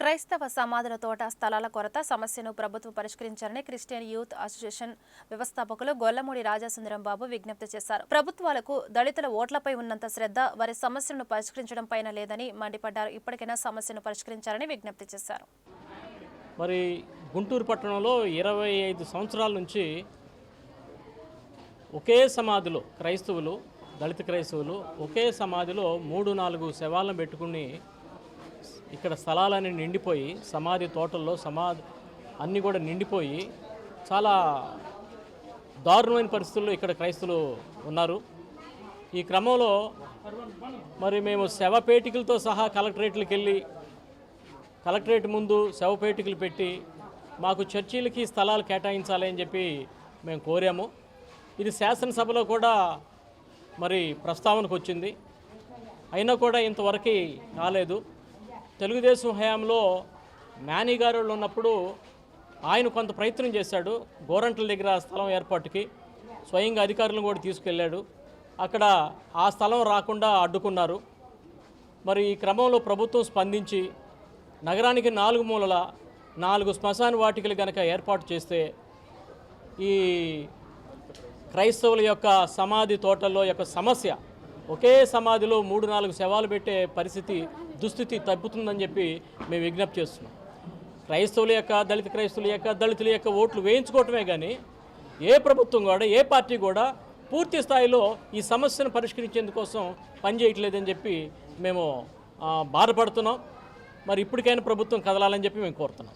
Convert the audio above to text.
క్రైస్తవ సమాధుల తోట స్థలాల కొరత సమస్యను ప్రభుత్వం పరిష్కరించాలని క్రిస్టియన్ యూత్ అసోసియేషన్ వ్యవస్థాపకులు గొల్లమూడి రాజాసుందరం బాబు విజ్ఞప్తి చేశారు. ప్రభుత్వాలకు దళితుల ఓట్లపై ఉన్నంత శ్రద్ధ వారి సమస్యలను పరిష్కరించడం పైన లేదని మండిపడ్డారు. ఇప్పటికైనా సమస్యను పరిష్కరించాలని విజ్ఞప్తి చేశారు. మరి గుంటూరు పట్టణంలో ఇరవై ఐదు సంవత్సరాల నుంచి ఒకే సమాధిలో క్రైస్తవులు దళిత క్రైస్తవులు ఒకే సమాధిలో మూడు నాలుగు శవాలను పెట్టుకుని ఇక్కడ స్థలాలన్నీ నిండిపోయి సమాధి తోటల్లో సమాధి అన్నీ కూడా నిండిపోయి చాలా దారుణమైన పరిస్థితుల్లో ఇక్కడ క్రైస్తులు ఉన్నారు. ఈ క్రమంలో మరి మేము శవపేటికలతో సహా కలెక్టరేట్లకు వెళ్ళి కలెక్టరేట్ ముందు శవపేటికలు పెట్టి మాకు చర్చీలకి స్థలాలు కేటాయించాలి అని చెప్పి మేము కోరాము. ఇది శాసనసభలో కూడా మరి ప్రస్తావనకు వచ్చింది అయినా కూడా ఇంతవరకు రాలేదు. తెలుగుదేశం హయాంలో మేనిగారు ఉన్నప్పుడు ఆయన కొంత ప్రయత్నం చేశాడు గోరంట్ల దగ్గర స్థలం ఏర్పాటుకి. స్వయంగా అధికారులను కూడా తీసుకెళ్ళాడు. అక్కడ ఆ స్థలం రాకుండా అడ్డుకున్నారు. మరి ఈ క్రమంలో ప్రభుత్వం స్పందించి నగరానికి నాలుగు మూలల నాలుగు శ్మశాన వాటికలు కనుక ఏర్పాటు చేస్తే ఈ క్రైస్తవుల యొక్క సమాధి తోటల్లో యొక్క సమస్య ఒకే సమాధిలో మూడు నాలుగు శవాలు పెట్టే పరిస్థితి దుస్థితి తగ్గుతుందని చెప్పి మేము విజ్ఞప్తి చేస్తున్నాం. క్రైస్తవుల యొక్క దళిత క్రైస్తవుల యొక్క దళితుల యొక్క ఓట్లు వేయించుకోవటమే కానీ ఏ ప్రభుత్వం కూడా ఏ పార్టీ కూడా పూర్తి స్థాయిలో ఈ సమస్యను పరిష్కరించేందుకోసం పనిచేయట్లేదని చెప్పి మేము బాధపడుతున్నాం. మరి ఇప్పటికైనా ప్రభుత్వం కదలాలని చెప్పి మేము కోరుతున్నాం.